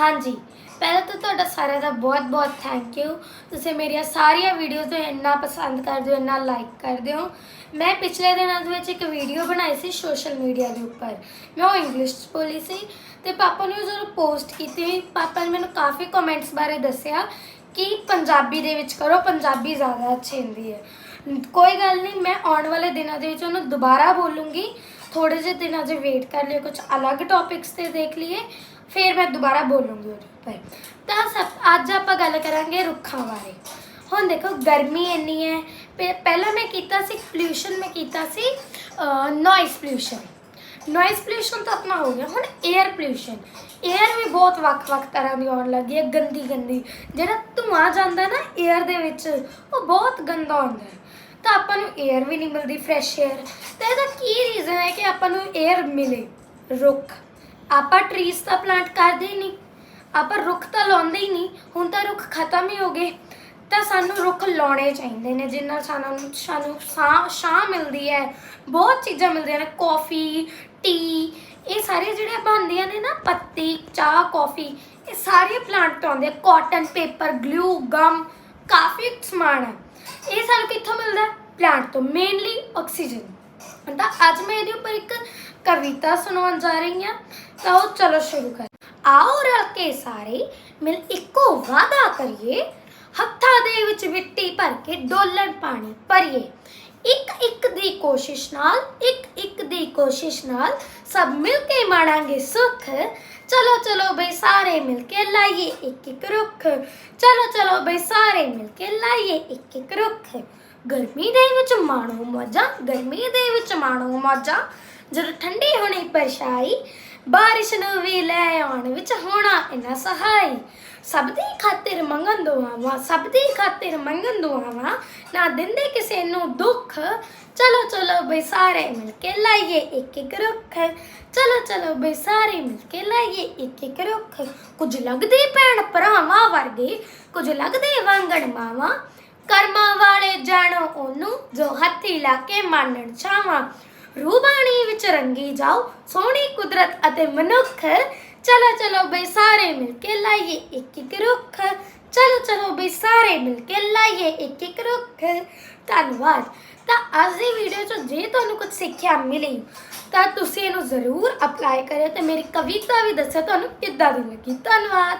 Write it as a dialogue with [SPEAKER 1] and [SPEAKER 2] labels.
[SPEAKER 1] ਹਾਂਜੀ। ਪਹਿਲਾਂ ਤਾਂ ਤੁਹਾਡਾ ਸਾਰਿਆਂ ਦਾ ਬਹੁਤ-ਬਹੁਤ ਥੈਂਕ ਯੂ ਤੁਸੀਂ ਮੇਰੀਆਂ ਸਾਰੀਆਂ ਵੀਡੀਓਜ਼ ਨੂੰ ਇੰਨਾ ਪਸੰਦ ਕਰਦੇ ਹੋ, ਇੰਨਾ ਲਾਈਕ ਕਰਦੇ ਹੋ। ਮੈਂ ਪਿਛਲੇ ਦਿਨਾਂ ਦੇ ਵਿੱਚ ਇੱਕ ਵੀਡੀਓ ਬਣਾਈ ਸੀ ਸੋਸ਼ਲ ਮੀਡੀਆ ਦੇ ਉੱਪਰ। ਮੈਂ ਉਹ ਇੰਗਲਿਸ਼ 'ਚ ਬੋਲੀ ਸੀ ਤੇ ਪਾਪਾ ਨੇ ਉਹ ਜਦੋਂ ਪੋਸਟ ਕੀਤੀ ਪਾਪਾ ਨੇ ਮੈਨੂੰ ਕਾਫੀ ਕਮੈਂਟਸ ਬਾਰੇ ਦੱਸਿਆ ਕਿ ਪੰਜਾਬੀ ਦੇ ਵਿੱਚ ਕਰੋ, ਪੰਜਾਬੀ ਜ਼ਿਆਦਾ ਅੱਛੀ ਹੁੰਦੀ ਹੈ। ਕੋਈ ਗੱਲ ਨਹੀਂ, ਮੈਂ ਆਉਣ ਵਾਲੇ ਦਿਨਾਂ ਦੇ ਵਿੱਚ ਉਹਨੂੰ ਦੁਬਾਰਾ ਬੋਲੂੰਗੀ। ਥੋੜੇ ਜਿਹੇ ਦਿਨਾਂ ਜੇ ਵੇਟ ਕਰ ਲਿਓ ਕੁਝ ਅਲੱਗ ਟੌਪਿਕਸ ਤੇ ਦੇਖ ਲਈਏ ਫਿਰ ਮੈਂ ਦੁਬਾਰਾ ਬੋਲੂੰਗੀ ਉਹਦੇ ਉੱਪਰ ਤਾਂ ਸਭ ਅੱਜ ਆਪਾਂ ਗੱਲ ਕਰਾਂਗੇ ਰੁੱਖਾਂ ਬਾਰੇ ਹੁਣ ਦੇਖੋ ਗਰਮੀ ਇੰਨੀ ਹੈ ਪਹਿਲਾਂ ਮੈਂ ਕੀਤਾ ਸੀ ਪੋਲੂਸ਼ਨ ਮੈਂ ਕੀਤਾ ਸੀ ਨੋਇਸ ਪੋਲੂਸ਼ਨ ਨੋਇਸ ਪੋਲੂਸ਼ਨ ਤਾਂ ਆਪਣਾ ਹੋ ਗਿਆ ਹੁਣ 에ਅਰ ਪੋਲੂਸ਼ਨ 에ਅਰ ਵੀ ਬਹੁਤ ਵੱਖ-ਵੱਖ ਤਰ੍ਹਾਂ ਦੀ ਆਉਣ ਲੱਗੀ ਹੈ ਗੰਦੀ ਗੰਦੀ ਜਿਹੜਾ ਧੂਆਂ ਜਾਂਦਾ ਨਾ 에ਅਰ ਦੇ ਵਿੱਚ ਉਹ ਬਹੁਤ ਗੰਦਾ ਹੁੰਦਾ ਤਾਂ ਆਪਾਂ ਨੂੰ 에ਅਰ ਵੀ ਨਹੀਂ ਮਿਲਦੀ ਫਰੈਸ਼ 에ਅਰ ਤਾਂ ਇਹਦਾ ਕੀ ਰੀਜ਼ਨ ਹੈ ਕਿ ਆਪਾਂ ਨੂੰ 에ਅਰ ਮਿਲੇ? ਰੁੱਖ। ਆਪਾਂ ਟਰੀਜ਼ ਤਾਂ ਪਲਾਂਟ ਕਰਦੇ ਨਹੀਂ। ਆਪਾਂ ਰੁੱਖ ਤਾਂ ਲਾਉਂਦੇ ਹੀ ਨਹੀਂ। ਹੁਣ ਤਾਂ ਰੁੱਖ ਖਤਮ ਹੀ ਹੋ ਗਏ। ਤਾਂ ਸਾਨੂੰ ਰੁੱਖ ਲਾਉਣੇ ਚਾਹੀਦੇ ਨੇ, ਜਿੰਨਾ ਸਾਨੂੰ ਸਾਨੂੰ ਸਾਹ ਮਿਲਦੀ ਹੈ। ਬਹੁਤ ਚੀਜ਼ਾਂ ਮਿਲਦੀਆਂ ਨੇ ਕਾਫੀ ਟੀ ਇਹ ਸਾਰੇ ਜਿਹੜੇ ਹੁੰਦੀਆਂ ਨੇ ਨਾ, ਪੱਤੀ, ਚਾਹ ਕਾਫੀ ਇਹ ਸਾਰੇ ਪਲਾਂਟ ਤੋਂ ਆਉਂਦੇ ਕਾਟਨ ਪੇਪਰ ਗਲੂ ਗਮ ਕਾਫੀ ਸਮਾਨ ਹੈ। ਇਹ ਸਾਨੂੰ ਕਿੱਥੋਂ ਮਿਲ ਪਲਾਂਟ ਤੋਂ ਮੇਨਲੀ ਆਕਸੀਜਨ ਤਾਂ ਅੱਜ ਮੈਂ ਇਹਦੇ ਉੱਪਰ ਇੱਕ ਕਵਿਤਾ ਸੁਣਾਉਣ ਜਾ ਰਹੀ ਹਾਂ, ਤਾਂ ਉਹ ਚਲੋ ਸ਼ੁਰੂ ਕਰ ਆਓ ਰਲ ਕੇ ਸਾਰੇ ਮਿਲ ਇੱਕੋ ਵਾਦਾ ਕਰੀਏ। ਹੱਥਾਂ ਦੇ ਵਿੱਚ ਮਿੱਟੀ ਭਰ ਕੇ ਡੋਲਣ ਪਾਣੀ ਭਰੀਏ। ਇੱਕ ਇੱਕ ਦੀ ਕੋਸ਼ਿਸ਼ ਨਾਲ, ਇੱਕ ਇੱਕ ਦੀ ਕੋਸ਼ਿਸ਼ ਨਾਲ ਸਭ ਮਿਲ ਕੇ ਮਾਣਾਂਗੇ ਸੁੱਖ। ਚਲੋ ਚਲੋ ਬਈ ਸਾਰੇ ਮਿਲ ਕੇ ਲਾਈਏ ਇੱਕ ਇੱਕ ਰੁੱਖ। ਚਲੋ ਚਲੋ ਬਈ ਸਾਰੇ ਮਿਲ ਕੇ ਲਾਈਏ ਇੱਕ ਇੱਕ ਰੁੱਖ। ਗਰਮੀ ਦੇ ਵਿੱਚ ਮਾਣੋ ਮੌਜਾਂ ਗਰਮੀ ਦੇ ਵਿੱਚ ਮਾਣੋ ਮੌਜਾਂ ਜਦੋਂ ਠੰਡੀ ਹੋਣੀ ਪਰਛਾਈ, ਬਾਰਿਸ਼ ਨੂੰ ਵੀ ਲੈ ਆਉਣ ਵਿੱਚ ਹੋਣਾ ਇਨਾ ਸਹਾਈ। ਸਭ ਦੀ ਖਾਤਰ ਮੰਗਣ ਦੁਆਵਾਂ, ਸਭ ਦੀ ਖਾਤਰ ਮੰਗਣ ਦੁਆਵਾਂ। ਨਾ ਦਿੰਦੇ ਕਿਸੇ ਨੂੰ ਦੁੱਖ। ਚਲੋ ਚਲੋ ਬਈ ਸਾਰੇ ਮਿਲ ਕੇ ਲਾਈਏ ਇੱਕ ਇੱਕ ਰੁੱਖ। ਚਲੋ ਚਲੋ ਬਈ ਸਾਰੇ ਮਿਲ ਕੇ ਲਾਈਏ ਇੱਕ ਇੱਕ ਰੁੱਖ। ਕੁਝ ਲੱਗਦੇ ਭੈਣ ਭਰਾਵਾਂ ਵਰਗੇ, ਕੁਝ ਲੱਗਦੇ ਵਾਂਗਣ ਮਾਵਾਂ। ਕਰਮਾਂ ਵਾਲੇ ਜੋ ਹੱਥੀ ਲਾ ਕੇ ਮਾਨਣ ਚਾਵਾਂ ਰੂਬਾਣੀ ਵਿੱਚ ਰੰਗੀ ਜਾਓ, ਸੋਹਣੀ ਕੁਦਰਤ ਅਤੇ ਮਨੁੱਖ। ਚਲੋ ਚਲੋ ਬਈ ਸਾਰੇ ਮਿਲ ਕੇ ਲਾਈਏ ਇੱਕ ਇੱਕ ਰੁੱਖ। ਚਲੋ ਚਲੋ ਬਈ ਸਾਰੇ ਮਿਲ ਕੇ ਲਾਈਏ ਇੱਕ ਇੱਕ ਰੁੱਖ। ਧੰਨਵਾਦ। ਤਾਂ ਅੱਜ ਦੀ ਵੀਡੀਓ 'ਚ ਜੇ ਤੁਹਾਨੂੰ ਕੁਝ ਸਿੱਖਿਆ ਮਿਲੀ, ਤਾਂ ਤੁਸੀਂ ਇਹਨੂੰ ਜ਼ਰੂਰ ਅਪਲਾਈ ਕਰਿਓ ਤੇ ਮੇਰੀ ਕਵਿਤਾ ਵੀ ਦੱਸਿਓ ਤੁਹਾਨੂੰ ਕਿੱਦਾਂ ਦੀ ਲੱਗੀ। ਧੰਨਵਾਦ।